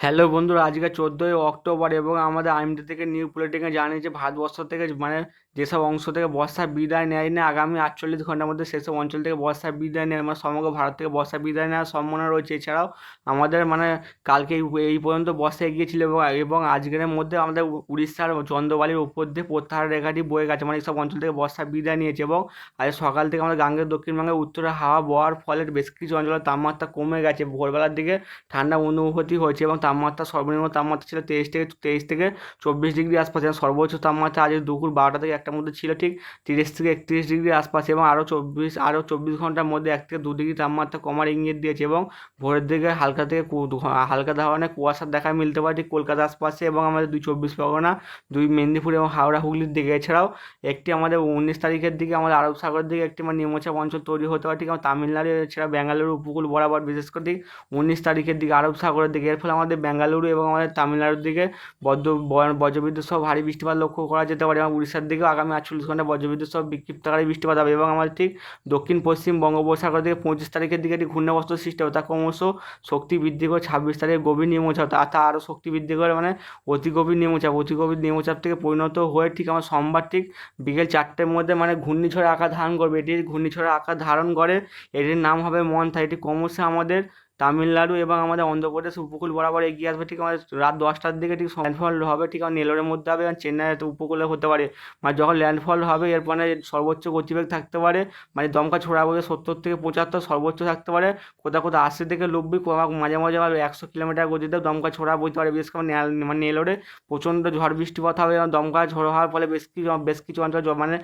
Hello বন্ধুরা, আজকে চোদ্দোই অক্টোবর এবং আমাদের আইএমডি থেকে নিউ বুলেটিনে জানিয়েছে ভারতবর্ষ থেকে মানে যেসব অংশ থেকে বর্ষা বিদায় নেয় না, আগামী আটচল্লিশ ঘণ্টার মধ্যে সেসব অঞ্চল থেকে বর্ষা বিদায় নেয় মানে সমগ্র ভারত থেকে বর্ষা বিদায় নেওয়ার সম্ভাবনা রয়েছে। এছাড়াও আমাদের মানে কালকে এই পর্যন্ত বর্ষা এগিয়েছিল এবং আজকের মধ্যে আমাদের উড়িষ্যার চন্দ্রবালির উপর দিয়ে প্রত্যাহার রেখাটি বয়ে গেছে মানে এইসব অঞ্চল থেকে বর্ষা বিদায় নিয়েছে এবং আজ সকাল থেকে আমাদের গাঙ্গের দক্ষিণবঙ্গের উত্তরে হাওয়া বওয়ার ফলে বেশ কিছু অঞ্চলের তাপমাত্রা কমে গেছে। ভোরবেলার দিকে ঠান্ডা অনুভূতি হয়েছে এবং তাপমাত্রা সর্বনিম্ন তাপমাত্রা ছিল তেইশ থেকে তেইশ থেকে চব্বিশ ডিগ্রি আশপাশে, এবং সর্বোচ্চ তাপমাত্রা আজ দুপুর বারোটা থেকে একটার মধ্যে ছিল ঠিক তিরিশ থেকে একত্রিশ ডিগ্রি আশপাশে, এবং আরও চব্বিশ আরও চব্বিশ ঘণ্টার মধ্যে এক থেকে দু ডিগ্রি তাপমাত্রা কমার ইঙ্গিত দিয়েছে, এবং ভোরের দিকে হালকা থেকে হালকা ধরনের কুয়াশার দেখা মিলতে পারে ঠিক কলকাতা আশপাশে, এবং আমাদের দুই চব্বিশ পরগনা, দুই মেদিনীপুর এবং হাওড়া হুগলির দিকে। এছাড়াও একটি আমাদের উনিশ তারিখের দিকে আমাদের আরব সাগরের দিকে একটি মানে নিম্নচাপ অঞ্চল তৈরি হতে পারে ঠিক আমার তামিলনাড়ু, এছাড়া বেঙ্গালুরু উপকূল বরাবর, বিশেষ করে ঠিক উনিশ তারিখের দিকে আরব সাগরের দিকে। এর ফলে আমাদের বেঙ্গালুরু এবং আমাদের তামিলনাড়ুর দিকে বজ্র বজ্রবিদ্যুৎ সহ ভারী বৃষ্টিপাত লক্ষ্য করা যেতে পারে এবং উড়িষ্যার দিকেও আগামী আটচল্লিশ ঘণ্টা বজ্রবিদ্যুৎ সহ বিক্ষিপ্তকারী বৃষ্টিপাত হবে এবং আমাদের ঠিক দক্ষিণ, পশ্চিম বঙ্গোপসাগর থেকে পঁচিশ তারিখের দিকে একটি ঘূর্ণাবর্ত সৃষ্টি হবে। তা ক্রমশ শক্তি বৃদ্ধি করে ছাব্বিশ তারিখে গভীর নিম্নচাপ, তা তা আরও শক্তি বৃদ্ধি করে মানে অতি গভীর নিম্নচাপ, অতি গভীর থেকে পরিণত হয়ে ঠিক আমার সোমবার ঠিক বিকেল চারটের মধ্যে মানে ঘূর্ণিঝড়ে আকার ধারণ করবে। এটি ঘূর্ণিঝড়ে আকার ধারণ করে, এটির নাম হবে মন্থা। এটি ক্রমশ আমাদের তামিলনাড়ু এবং আমাদের অন্ধ্রপ্রদেশ উপকূল বরাবর এগিয়ে আসবে, ঠিক আমাদের রাত দশটার দিকে ঠিক ল্যান্ডফল হবে, ঠিক আমার নেলোরের মধ্যে হবে এবং চেন্নাইয়ের উপকূলে হতে পারে। মানে যখন ল্যান্ডফল হবে এর মানে সর্বোচ্চ গতিবেগ থাকতে পারে মানে দমকা ছোড়া বলে সত্তর থেকে পঁচাত্তর সর্বোচ্চ থাকতে পারে, কোথাও কোথাও আশি থেকে নব্বই, কোথাও মাঝে মাঝে আবার একশো কিলোমিটার গতিতে দমকা ছোড়া বইতে পারে। বিশেষ করে মানে নেলোরে প্রচণ্ড ঝড় বৃষ্টিপাত হবে এবং দমকা ঝড় হওয়ার ফলে বেশ কিছু বেশ কিছু অঞ্চল মানে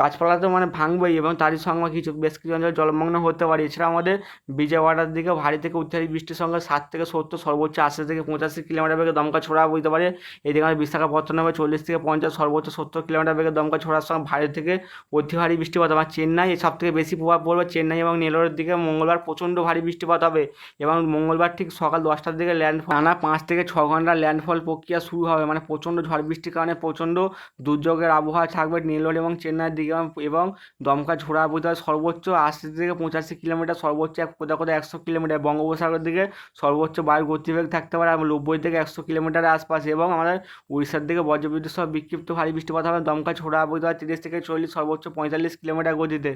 গাছপালা তো মানে ভাঙবেই এবং তারই সঙ্গে কিছু বেশ কিছু অঞ্চল জলমগ্ন হতে পারে। এছাড়া আমাদের বিজয়ওয়াড়ার দিকে ভারী থেকে অত্যাধিক বৃষ্টির সঙ্গে ষাট থেকে সত্তর সর্বোচ্চ আশি থেকে পঁচাশি কিলোমিটার বেগে দমকা ছোড়া বইতে পারে। এদিকে বিশাখাপত্তনমে চল্লিশ থেকে পঞ্চাশ সর্বোচ্চ সত্তর কিলোমিটার বেগে দমকা ছোড়ার সঙ্গে ভারী থেকে অতি ভারী বৃষ্টিপাত হবে। চেন্নাই সব থেকে বেশি প্রভাব পড়বে চেন্নাই এবং নেলোরের দিকে। মঙ্গলবার প্রচণ্ড ভারী বৃষ্টিপাত হবে এবং মঙ্গলবার ঠিক সকাল দশটার দিকে ল্যান্ডফল টানা পাঁচ থেকে ছ ঘণ্টা ল্যান্ডফল প্রক্রিয়া শুরু হবে। মানে প্রচণ্ড ঝড় বৃষ্টির কারণে প্রচণ্ড দুর্যোগের আবহাওয়া থাকবে নেলোর এবং চেন্নাইয়ের দিকে এবং- দমকা ঝোড়া বইতে সর্বোচ্চ আশি থেকে পঁচাশি কিলোমিটার, সর্বোচ্চ এক কোথাও কোথাও একশো কিলোমিটার। বঙ্গোপসাগরের দিকে সর্বোচ্চ বায়ু গতিবেগ থাকতে পারে এবং নব্বই থেকে একশো কিলোমিটার আশপাশে এবং আমাদের উড়িষ্যার দিকে বজ্রবিদ্যুৎ সহ বিক্ষিপ্ত ভারী বৃষ্টিপাত হবে। দমকা ছোড়া আবহাওয়া তিরিশ থেকে চল্লিশ, সর্বোচ্চ পঁয়তাল্লিশ কিলোমিটার গতিতে।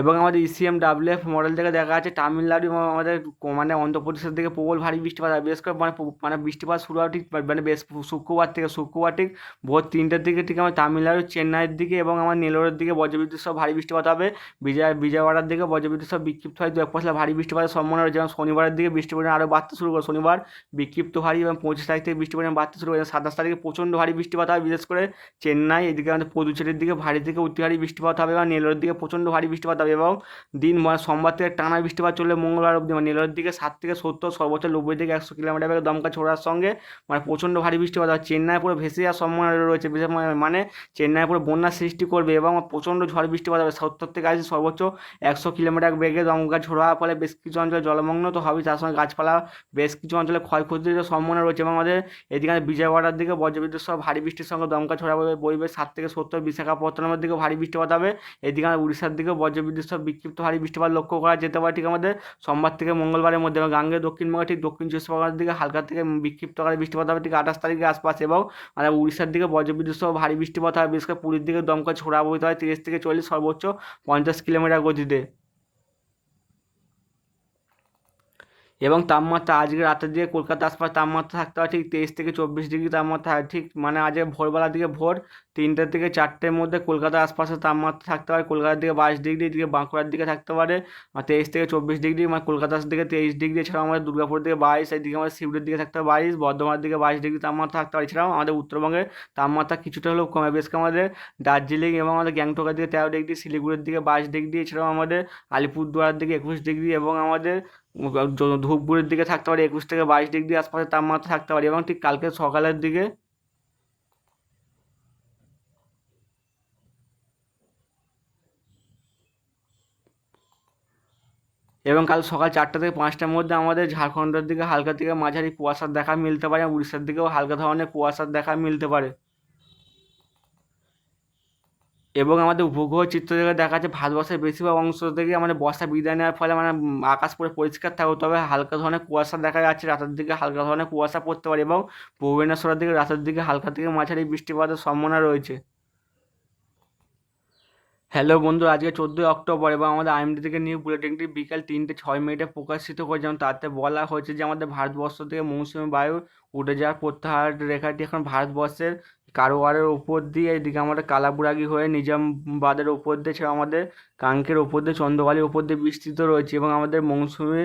এবং আমাদের ইসিএম ডাব্লিউএফ মডেল থেকে দেখা যাচ্ছে তামিলনাড়ু এবং আমাদের মানে অন্ধ্রপ্রদেশের দিকে প্রবল ভারী বৃষ্টিপাত হবে বিশেষ করে মানে মানে বৃষ্টিপাত শুরু হয় ঠিক মানে বেশ শুক্রবার থেকে শুক্রবার ঠিক ভোর তিনটের দিকে ঠিক আমার তামিলনাড়ু, চেন্নাইয়ের দিকে এবং আমার নেলোরের দিকে বজ্রবিদ্যুৎ সহ ভারী বৃষ্টিপাত হবে। বিজয় বিজয়ওয়াড়ার দিকে বজ্রবিদ্যুৎ সহ বিক্ষিপ্ত হয়। দু এক পশলা ভারী বৃষ্টিপাতের সম্ভাবনা রয়েছে। এবং শনিবারের দিকে বৃষ্টি পরিমাণ আরও বাড়তে শুরু করে। শনিবার বিক্ষিপ্ত ভারী এবং পঁচিশ তারিখ থেকে বৃষ্টি পরিমাণ বাড়তে শুরু করে। সাতাশ তারিখে প্রচণ্ড ভারী বৃষ্টিপাত হবে বিশেষ করে চেন্নাই, এদিকে আমাদের পদুচেরির দিকে ভারী থেকে অতি ভারী বৃষ্টিপাত হবে এবং নেলোরের দিকে প্রচণ্ড ভারী বৃষ্টিপাত হবে এবং দিন সোমবার থেকে টানা বৃষ্টিপাত চললে মঙ্গলবার অবধি মানে নেলোরের দিকে সাত থেকে সত্তর, সর্বোচ্চ নব্বই থেকে একশো কিলোমিটার বেগে দমকা ছোড়ার সঙ্গে মানে প্রচণ্ড ভারী বৃষ্টিপাত হবে চেন্নাই পুরো ভেসে যাওয়ার সম্ভাবনা রয়েছে। বিশেষ মানে- চেন্নাই পুরো বন্যার সৃষ্টি করবে এবং প্রচণ্ড ঝড় বৃষ্টিপাত হবে। সত্তর থেকে আশি, সর্বোচ্চ একশো কিলোমিটার বেগে দমকা ছোড়ার ফলে বেশ কিছু অঞ্চলে জলমগ্ন তো হবে তার সঙ্গে গাছপালা, বেশ কিছু অঞ্চলে ক্ষয়ক্ষতির সম্ভাবনা রয়েছে এবং আমাদের এদিকে বিজয়ওয়াড়ার দিকে বজ্রবিদ্যুৎ সহ ভারী বৃষ্টির সঙ্গে দমকা ছড়া বইবে ষাট থেকে সত্তর বিশাখাপত্তনমের দিকে ভারী বৃষ্টিপাত হবে। এদিকে উড়িষ্যার দিকে বজ্রবিদ্যুৎ সহ বিক্ষিপ্ত ভারী বৃষ্টিপাত লক্ষ্য করা যেতে পারে। ঠিক আমাদের সোমবার থেকে মঙ্গলবারের মধ্যে এবং গাঙ্গে দক্ষিণবঙ্গে ঠিক দক্ষিণ চব্বিশ পরগনার দিকে হালকা থেকে বিক্ষিপ্ত আকারে বৃষ্টিপাত হবে। ঠিক আঠাশ তারিখের আশপাশ এবং মানে উড়িষ্যার দিকে বজ্রবিদ্যুৎ সহ ভারী বৃষ্টিপাত হয় বিশেষ করে পুরীর দিকে দমকা ছোড়া বইতে হয়। তিরিশ থেকে চল্লিশ সর্বোচ্চ পঞ্চাশ কিলোমিটার গতিতে। এবং তাপমাত্রা আজকে রাতের দিকে কলকাতা আশপাশ তাপমাত্রা থাকতে হয় ঠিক তেইশ থেকে চব্বিশ ডিগ্রি তাপমাত্রা ঠিক মানে আজকে ভোরবেলার দিকে ভোর তিনটের থেকে চারটের মধ্যে কলকাতার আশপাশে তাপমাত্রা থাকতে পারে। কলকাতার দিকে বাইশ ডিগ্রি, এদিকে বাঁকুড়ার দিকে থাকতে পারে। তেইশ থেকে চব্বিশ ডিগ্রি মানে কলকাতার দিকে তেইশ ডিগ্রি, এছাড়াও আমাদের দুর্গাপুর দিকে বাইশ, এদিকে আমাদের শিবড়ির দিকে থাকতে পারে বাইশ, বর্ধমানের দিকে বাইশ ডিগ্রি তাপমাত্রা থাকতে পারে। এছাড়াও আমাদের উত্তরবঙ্গের তাপমাত্রা কিছুটা হলেও কমে। বেশকে আমাদের দার্জিলিং এবং আমাদের গ্যাংটকের দিকে তেরো ডিগ্রি, শিলিগুড়ির দিকে বাইশ ডিগ্রি, এছাড়াও আমাদের আলিপুরদুয়ারের দিকে একুশ ডিগ্রি এবং আমাদের ধূপগুড়ির দিকে থাকতে পারে, একুশ থেকে বাইশ ডিগ্রি আশপাশে তাপমাত্রা থাকতে পারে এবং ঠিক কালকে সকালের দিকে এবং কাল সকাল চারটা থেকে পাঁচটার মধ্যে আমাদের ঝাড়খণ্ডের দিকে হালকা থেকে মাঝারি কুয়াশার দেখা মিলতে পারে উড়িষ্যার দিকেও হালকা ধরনের কুয়াশার দেখা মিলতে পারে। এবং আমাদের উপগ্রহ চিত্র থেকে দেখা যাচ্ছে ভারতবর্ষের বেশিরভাগ অংশ থেকে আমাদের বর্ষা বিদায় নেওয়ার ফলে মানে আকাশ পুরো পরিষ্কার থাকবে তবে হালকা ধরনের কুয়াশা দেখা যাচ্ছে। রাতের দিকে হালকা ধরনের কুয়াশা পড়তে পারে এবং ভুবনেশ্বরের দিকে, রাতের দিকে হালকা থেকে মাঝারি বৃষ্টিপাতের সম্ভাবনা রয়েছে। হ্যালো বন্ধু আজকে চোদ্দোই অক্টোবর এবং আমাদের আইএমডি থেকে নিউ বুলেটিনটি বিকাল তিনটে ছয় মিনিটে প্রকাশিত করেছে এবং তাতে বলা হয়েছে যে আমাদের ভারতবর্ষ থেকে মৌসুমী বায়ু উঠে যাওয়ার প্রত্যাহার রেখাটি এখন ভারতবর্ষের কারোয়ারের উপর দিয়ে এদিকে আমাদের কালাবুরাগি হয়ে নিজামবাদের উপর দিয়ে, ছাড়া আমাদের কাঙ্কের উপর দিয়ে চন্দ্রবালির উপর দিয়ে বিস্তৃত রয়েছে এবং আমাদের মৌসুমি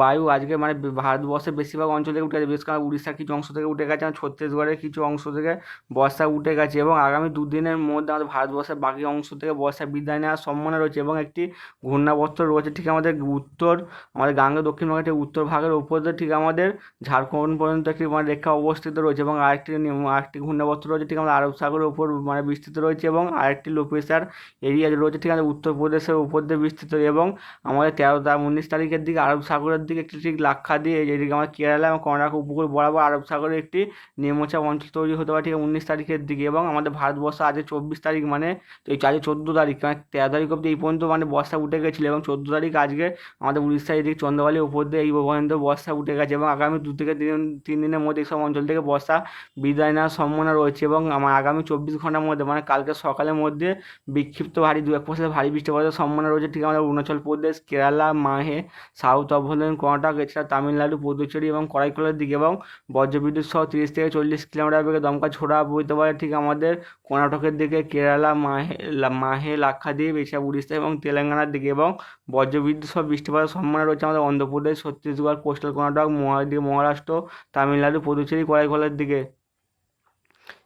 বায়ু আজকে মানে ভারতবর্ষের বেশিরভাগ অঞ্চল উঠে গেছে। বিশেষ করে উড়িষ্যার কিছু অংশ থেকে উঠে গেছে আর ছত্তিশগড়ের কিছু অংশ থেকে বর্ষা উঠে গেছে এবং আগামী দুদিনের মধ্যে আমাদের ভারতবর্ষের বাকি অংশ থেকে বর্ষা বিদায় নেওয়ার সম্ভাবনা রয়েছে এবং একটি ঘূর্ণাবর্ত রয়েছে ঠিক আমাদের উত্তর, আমাদের গাঙ্গেয় দক্ষিণ ভাগের উত্তর ভাগের উপর দিয়ে ঠিক আমাদের ঝাড়খণ্ড পর্যন্ত একটি মানে রেখা অবস্থিত রয়েছে এবং আরেকটি আরেকটি ঘূর্ণাবর্ত রয়েছে ঠিক আমাদের আরব সাগরের উপর মানে বিস্তৃত রয়েছে এবং আরেকটি লো প্রেশার এরিয়া রয়েছে ঠিক আমাদের উত্তরপ্রদেশের উপর দিয়ে বিস্তৃত এবং আমাদের তেরো তারিখ উনিশ তারিখের দিকে আরব সাগরের দিকে একটি ঠিক লাক্ষা দিয়ে যেদিকে আমার কেরালা এবং কর্ণাটক উপকূল বরাবর আরব সাগরে একটি নিম্নচাপ অঞ্চল তৈরি হতে পারে ঠিক উনিশ তারিখের দিকে এবং আমাদের ভারতবর্ষ আজ চব্বিশ তারিখ মানে এই আজ চোদ্দ তারিখ মানে তেরো তারিখ অব্দি এই পর্যন্ত মানে বর্ষা উঠে গেছিল এবং চোদ্দ তারিখ আজকে আমাদের উড়িষ্যা এদিকে চন্দ্রবালির উপর দিয়ে এই পর্যন্ত বর্ষা উঠে গেছে এবং আগামী দু থেকে তিন তিন দিনের মধ্যে এইসব অঞ্চল থেকে বর্ষা বিদায় নেওয়ার সম্ভাবনা রয়েছে এবং আমার আগামী চব্বিশ ঘণ্টার মধ্যে মানে কালকে সকালের মধ্যে বিক্ষিপ্ত ভারী দু এক পয়সা ভারী বৃষ্টিপাতের সম্ভাবনা রয়েছে। ঠিক আমাদের অরুণাচল প্রদেশ, কেরালা, মাহে, সাউথ অভ্যন্তরীণ কর্ণাটক, এছাড়া তামিলনাড়ু, পুদুচেরি এবং করাইকলের দিকে এবং বজ্রবিদ্যুৎ সহ তিরিশ থেকে চল্লিশ কিলোমিটার বেগে দমকা ছোড়া বইতে পারে। ঠিক আমাদের কর্ণাটকের দিকে কেরালা, মাহে মাহে, লাক্ষাদ্বীপ, এছাড়া উড়িষ্যা এবং তেলেঙ্গানার দিকে এবং বজ্রবিদ্যুৎ সহ বৃষ্টিপাতের সম্ভাবনা রয়েছে আমাদের অন্ধ্রপ্রদেশ, ছত্তিশগড়, কোস্টাল কর্ণাটক, মহা মহারাষ্ট্র, তামিলনাড়ু, পুদুচেরি করাইকলের দিকে।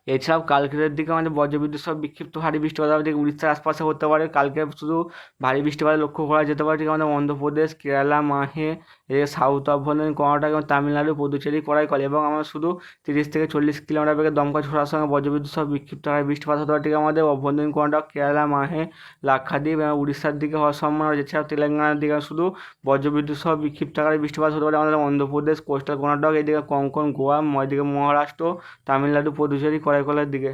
এছাড়াও কালকের দিকে আমাদের বজ্রবিদ্যুৎ সহ বিক্ষিপ্ত ভারী বৃষ্টিপাত ঠিক উড়িষ্যার আশপাশে হতে পারে। কালকে শুধু ভারী বৃষ্টিপাত লক্ষ্য করা যেতে পারে, ঠিক আমাদের অন্ধ্রপ্রদেশ, কেরালা, মাহে এদিকে সাউথ অভ্যন্তরীণ কর্ণাটক এবং তামিলনাড়ু, পুদুচেরি করাইকল এবং আমরা শুধু তিরিশ থেকে চল্লিশ কিলোমিটার বেগে দমকা ছোড়ার সঙ্গে বজ্রবিদ্যুৎ সহ বিক্ষিপ্ত ভারী বৃষ্টিপাত হতে পারে, ঠিক আমাদের অভ্যন্তরীণ কর্ণাটক, কেরালা, মাহে, লাক্ষাদ্বীপ এবং উড়িষ্যার দিকে হওয়ার সম্ভাবনা রয়েছে। এছাড়াও তেলেঙ্গানার দিকে শুধু বজ্রবিদ্যুৎ সহ বিক্ষিপ্ত আকারে বৃষ্টিপাত হতে পারে, আমাদের অন্ধ্রপ্রদেশ, কোস্টাল কর্ণাটক, এদিকে কঙ্কন, গোয়া এদিকে মহারাষ্ট্র, তামিলনাড়ু, পুদুচেরি করাইকলের দিকে।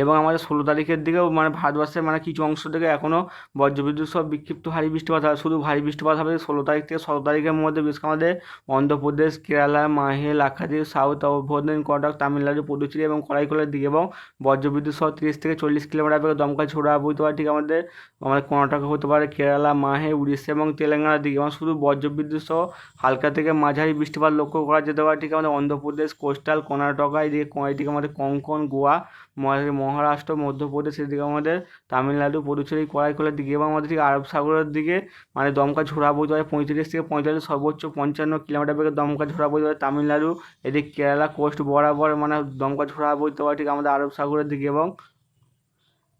এবং আমাদের ষোলো তারিখের দিকেও মানে ভারতবর্ষের মানে কিছু অংশ থেকে এখনও বজ্রবিদ্যুৎ সহ বিক্ষিপ্ত ভারী বৃষ্টিপাত হয়। শুধু ভারী বৃষ্টিপাত হবে ষোলো তারিখ থেকে সতেরো তারিখের মধ্যে, বিশেষ আমাদের অন্ধ্রপ্রদেশ, কেরালা মাহে লাক্ষাদ্বীপ, সাউথ, অভ্যন্তরীণ কটক তামিলনাড়ু পুদুচেরি এবং করাইকলের দিকে এবং বজ্রবিদ্যুৎ সহ তিরিশ থেকে চল্লিশ কিলোমিটার বেগে দমকা ছোড়া বইতে পারে, ঠিক আমাদের আমাদের কর্ণাটকে হতে পারে, কেরালা মাহে উড়িষ্যা এবং তেলেঙ্গানার দিকে এবং শুধু বজ্রবিদ্যুৎ সহ হালকা থেকে মাঝারি বৃষ্টিপাত লক্ষ্য করা যেতে পারে, ঠিক আমাদের অন্ধ্রপ্রদেশ, কোস্টাল, কর্ণাটকা এদিকে এদিকে আমাদের কঙ্কন, গোয়া মহারাষ্ট্র মধ্যপ্রদেশ এদিকে আমাদের, তামিলনাড়ু, পুদুচেরি করাইকলের দিকে এবং আমাদের ঠিক আরব সাগরের দিকে মানে দমকা ঝোড়া বইতে হয় পঁয়ত্রিশ থেকে পঁয়তাল্লিশ, সর্বোচ্চ পঞ্চান্ন কিলোমিটার বেগে দমকা ঝোড়া বইতে হয় তামিলনাড়ু, এদিকে কেরালা কোস্ট বরাবর মানে দমকা ঝোড়া বইতে হয় ঠিক আমাদের আরব সাগরের দিকে এবং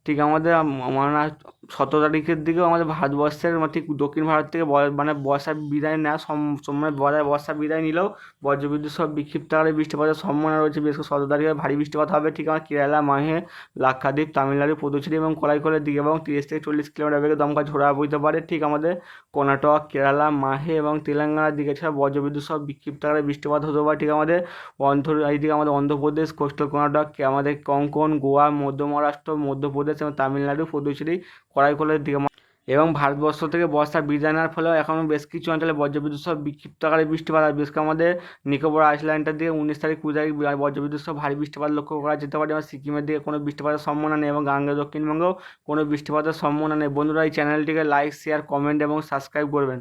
ঠিক আমাদের আম- মানে সতেরো তারিখের দিকেও আমাদের ভারতবর্ষের মানে ঠিক দক্ষিণ ভারত থেকে মানে বর্ষা বিদায় নেওয়া মানে বর্ষা বর্ষা বিদায় নিলেও বজ্রবিদ্যুৎ সব বিক্ষিপ্ত আকারে বৃষ্টিপাতের সম্ভাবনা রয়েছে। বিশেষ করে সতেরো তারিখে ভারী বৃষ্টিপাত হবে। ঠিক আমার কেরালা, মাহে, লাক্ষাদ্বীপ, তামিলনাড়ু, পুদুচেরি এবং করাইকলের দিকে এবং তিরিশ থেকে চল্লিশ কিলোমিটার বেগে দমকা ঝোড়া বইতে পারে। ঠিক আমাদের কর্ণাটক, কেরালা, মাহে এবং তেলেঙ্গানার দিকে ছাড়া বজ্রবিদ্যুৎ সব বিক্ষিপ্ত আকারে বৃষ্টিপাত হতে পারে। ঠিক আমাদের অন্ধ্র, এইদিকে আমাদের অন্ধ্রপ্রদেশ, কোস্টাল কর্ণাটক, আমাদের কঙ্কন, গোয়া, মধ্য মহারাষ্ট্র, মধ্যপ্রদেশ এবং তামিলনাড়ু, পুদুচেরি করাইকলের দিকে এবং ভারতবর্ষ থেকে বর্ষা বিদায় নেওয়ার ফলেও এখনও বেশ কিছু অঞ্চলে বজ্রবিদ্যুৎ সহ বিক্ষিপ্ত আকারে বৃষ্টিপাত আর করে আমাদের নিকোবর আইসল্যান্ডের দিকে উনিশ তারিখ কুড়ি তারিখ বজ্রবিদ্যুৎ সহ ভারী বৃষ্টিপাত লক্ষ্য করা যেতে পারে। এবং সিকিমের দিকে কোনো বৃষ্টিপাতের সম্ভাবনা নেই এবং গাঙ্গে দক্ষিণবঙ্গেও কোনো বৃষ্টিপাতের সম্ভাবনা নেই। বন্ধুরা, এই চ্যানেলটিকে লাইক শেয়ার কমেন্ট এবং সাবস্ক্রাইব করবেন।